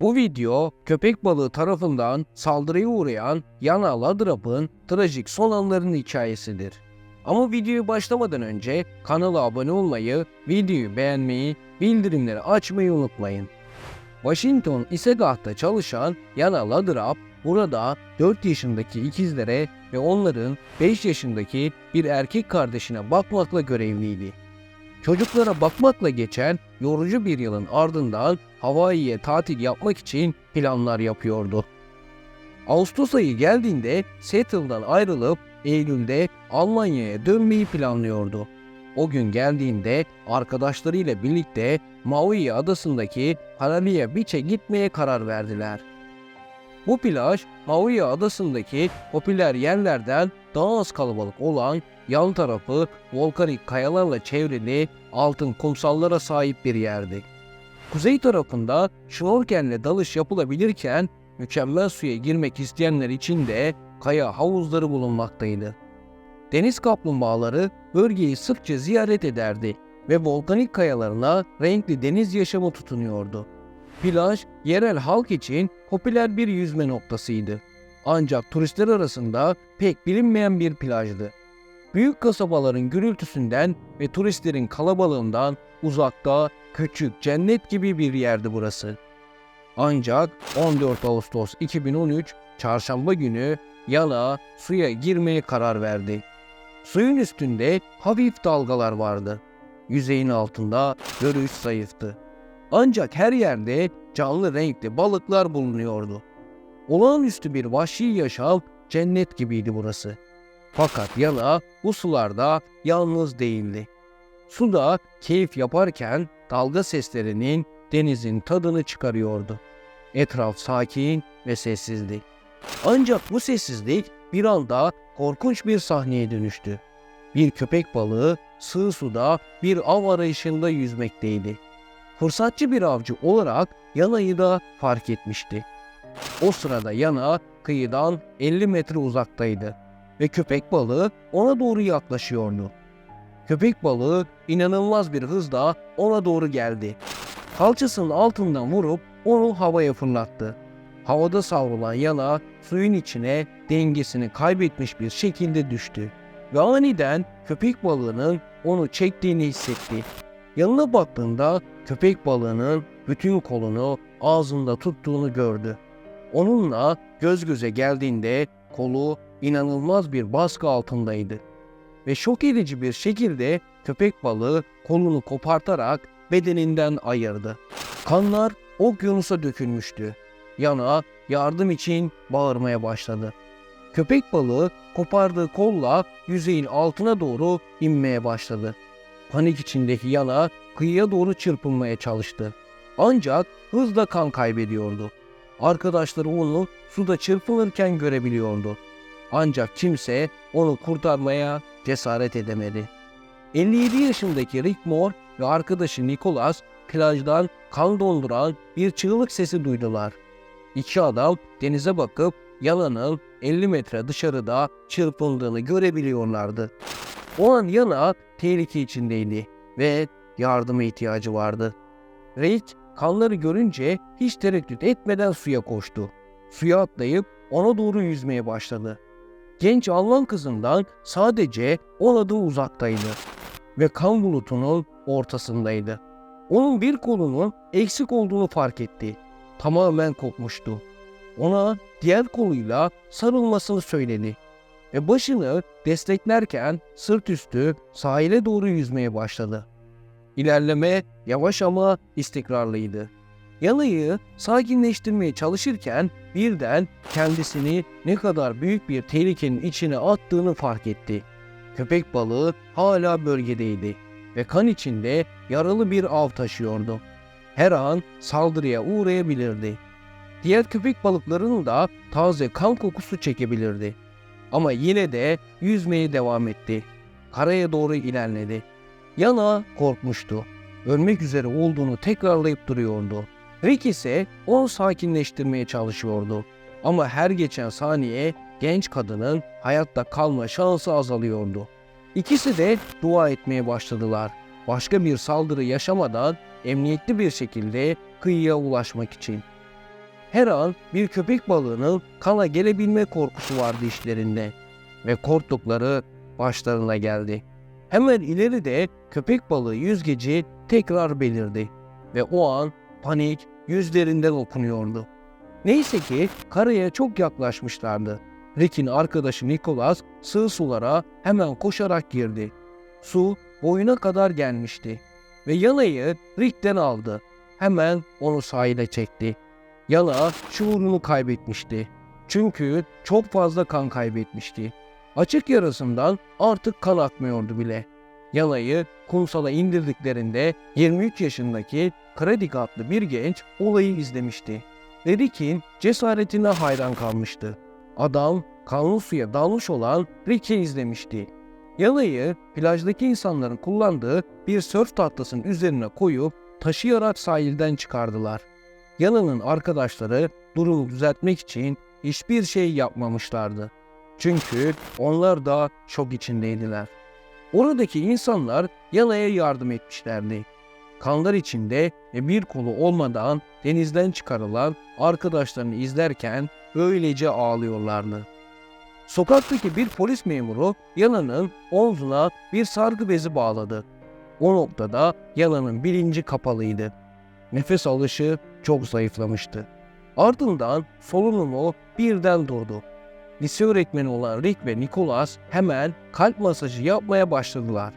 Bu video köpek balığı tarafından saldırıya uğrayan Yana Ladrap'ın trajik son anlarının hikayesidir. Ama videoyu başlamadan önce kanala abone olmayı, videoyu beğenmeyi, bildirimleri açmayı unutmayın. Washington İsegah'ta çalışan Yana Ladrap burada 4 yaşındaki ikizlere ve onların 5 yaşındaki bir erkek kardeşine bakmakla görevliydi. Çocuklara bakmakla geçen yorucu bir yılın ardından Hawaii'ye tatil yapmak için planlar yapıyordu. Ağustos ayı geldiğinde Seattle'dan ayrılıp Eylül'de Almanya'ya dönmeyi planlıyordu. O gün geldiğinde arkadaşlarıyla birlikte Maui adasındaki Hanalia Beach'e gitmeye karar verdiler. Bu plaj Maui adasındaki popüler yerlerden daha az kalabalık olan yan tarafı volkanik kayalarla çevrili altın kumsallara sahip bir yerdi. Kuzey tarafında şnorkelle dalış yapılabilirken mükemmel suya girmek isteyenler için de kaya havuzları bulunmaktaydı. Deniz kaplumbağaları bölgeyi sıkça ziyaret ederdi ve volkanik kayalarına renkli deniz yaşamı tutunuyordu. Plaj, yerel halk için popüler bir yüzme noktasıydı. Ancak turistler arasında pek bilinmeyen bir plajdı. Büyük kasabaların gürültüsünden ve turistlerin kalabalığından uzakta, küçük, cennet gibi bir yerdi burası. Ancak 14 Ağustos 2013 çarşamba günü Yana suya girmeye karar verdi. Suyun üstünde hafif dalgalar vardı. Yüzeyin altında görüş zayıftı. Ancak her yerde canlı renkli balıklar bulunuyordu. Olağanüstü bir vahşi yaşam cennet gibiydi burası. Fakat Yana bu sularda yalnız değildi. Suda keyif yaparken dalga seslerinin denizin tadını çıkarıyordu. Etraf sakin ve sessizdi. Ancak bu sessizlik bir anda korkunç bir sahneye dönüştü. Bir köpek balığı sığ suda bir av arayışında yüzmekteydi. Fırsatçı bir avcı olarak Yana'yı da fark etmişti. O sırada Yana kıyıdan 50 metre uzaktaydı ve köpek balığı ona doğru yaklaşıyordu. Köpek balığı inanılmaz bir hızla ona doğru geldi. Kalçasının altından vurup onu havaya fırlattı. Havada savrulan yana suyun içine dengesini kaybetmiş bir şekilde düştü. Ve aniden köpek balığının onu çektiğini hissetti. Yanına baktığında köpek balığının bütün kolunu ağzında tuttuğunu gördü. Onunla göz göze geldiğinde kolu inanılmaz bir baskı altındaydı. Ve şok edici bir şekilde köpek balığı kolunu kopartarak bedeninden ayırdı. Kanlar okyanusa dökülmüştü. Yana yardım için bağırmaya başladı. Köpek balığı kopardığı kolla yüzeyin altına doğru inmeye başladı. Panik içindeki yana kıyıya doğru çırpınmaya çalıştı. Ancak hızla kan kaybediyordu. Arkadaşları onu suda çırpınırken görebiliyordu. Ancak kimse onu kurtarmaya cesaret edemedi. 57 yaşındaki Rick Moore ve arkadaşı Nicholas plajdan kan donduran bir çığlık sesi duydular. İki adam denize bakıp Yana'nın 50 metre dışarıda çırpındığını görebiliyorlardı. O an Yana tehlike içindeydi ve yardıma ihtiyacı vardı. Rick kanları görünce hiç tereddüt etmeden suya koştu. Suya atlayıp ona doğru yüzmeye başladı. Genç Alman kızından sadece 10 adım uzaktaydı ve kan bulutunun ortasındaydı. Onun bir kolunun eksik olduğunu fark etti. Tamamen kopmuştu. Ona diğer koluyla sarılmasını söyledi ve başını desteklerken sırt üstü sahile doğru yüzmeye başladı. İlerleme yavaş ama istikrarlıydı. Yanayı sakinleştirmeye çalışırken birden kendisini ne kadar büyük bir tehlikenin içine attığını fark etti. Köpek balığı hala bölgedeydi ve kan içinde yaralı bir av taşıyordu. Her an saldırıya uğrayabilirdi. Diğer köpek balıklarının da taze kan kokusu çekebilirdi. Ama yine de yüzmeye devam etti. Karaya doğru ilerledi. Yana korkmuştu. Ölmek üzere olduğunu tekrarlayıp duruyordu. Rick ise onu sakinleştirmeye çalışıyordu. Ama her geçen saniye genç kadının hayatta kalma şansı azalıyordu. İkisi de dua etmeye başladılar. Başka bir saldırı yaşamadan emniyetli bir şekilde kıyıya ulaşmak için. her an bir köpek balığının kana gelebilme korkusu vardı işlerinde ve korktukları başlarına geldi. Hemen ileride köpek balığı yüzgeci tekrar belirdi ve o an panik yüzlerinden okunuyordu. Neyse ki karaya çok yaklaşmışlardı. Rick'in arkadaşı Nicholas sığ sulara hemen koşarak girdi. Su boyuna kadar gelmişti ve Yana'yı Rick'ten aldı. Hemen onu sahile çekti. Yana şuurunu kaybetmişti. Çünkü çok fazla kan kaybetmişti. Açık yarasından artık kan akmıyordu bile. Yana'yı kumsala indirdiklerinde 23 yaşındaki Kredik adlı bir genç olayı izlemişti. Rick'in cesaretine hayran kalmıştı. Adam kanlı suya dalmış olan Rick'i izlemişti. Yana'yı plajdaki insanların kullandığı bir sörf tahtasının üzerine koyup taşıyarak sahilden çıkardılar. Yana'nın arkadaşları durumu düzeltmek için hiçbir şey yapmamışlardı. Çünkü onlar da şok içindeydiler. Oradaki insanlar Yana'ya yardım etmişlerdi. Kanlar içinde ve bir kolu olmadan denizden çıkarılan arkadaşlarını izlerken öylece ağlıyorlardı. Sokaktaki bir polis memuru Yana'nın omzuna bir sargı bezi bağladı. O noktada Yana'nın bilinci kapalıydı. Nefes alışı çok zayıflamıştı. Ardından solunumu birden durdu. Lise öğretmeni olan Rick ve Nicholas hemen kalp masajı yapmaya başladılar.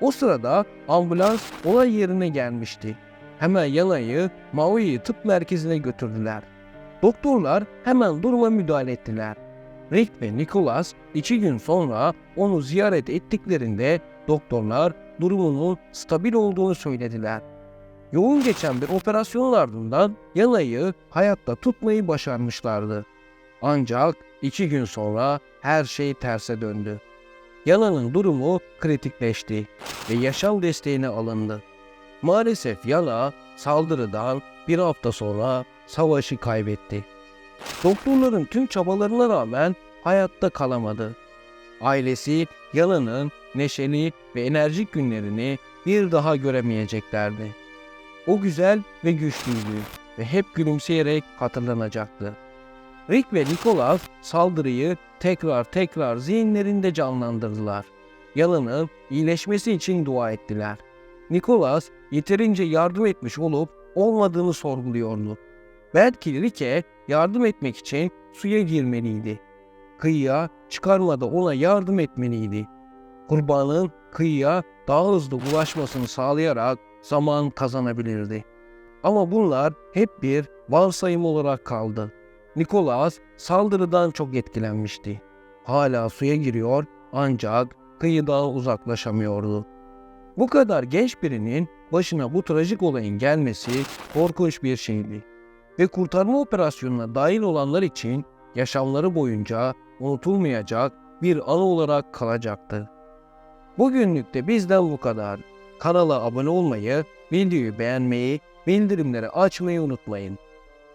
O sırada ambulans olay yerine gelmişti. Hemen Yana'yı Maui tıp merkezine götürdüler. Doktorlar hemen duruma müdahale ettiler. Rick ve Nicholas iki gün sonra onu ziyaret ettiklerinde doktorlar durumunun stabil olduğunu söylediler. Yoğun geçen bir operasyon ardından Yana'yı hayatta tutmayı başarmışlardı. Ancak iki gün sonra her şey terse döndü. Yana'nın durumu kritikleşti ve yaşam desteğine alındı. Maalesef Yana saldırıdan bir hafta sonra savaşı kaybetti. Doktorların tüm çabalarına rağmen hayatta kalamadı. Ailesi Yana'nın neşeli ve enerjik günlerini bir daha göremeyeceklerdi. O güzel ve güçlüydü ve hep gülümseyerek hatırlanacaktı. Rick ve Nicholas saldırıyı tekrar tekrar zihinlerinde canlandırdılar. Yalanın iyileşmesi için dua ettiler. Nicholas yeterince yardım etmiş olup olmadığını sorguluyordu. Belki Rick'e yardım etmek için suya girmeliydi. Kıyıya çıkarmada ona yardım etmeliydi. Kurbanın kıyıya daha hızlı ulaşmasını sağlayarak zaman kazanabilirdi. Ama bunlar hep bir varsayım olarak kaldı. Nicholas saldırıdan çok etkilenmişti. Hala suya giriyor ancak kıyıdan uzaklaşamıyordu. Bu kadar genç birinin başına bu trajik olayın gelmesi korkunç bir şeydi. Ve kurtarma operasyonuna dahil olanlar için yaşamları boyunca unutulmayacak bir anı olarak kalacaktı. Bugünlük de bizden bu kadar. Kanala abone olmayı, videoyu beğenmeyi, bildirimleri açmayı unutmayın.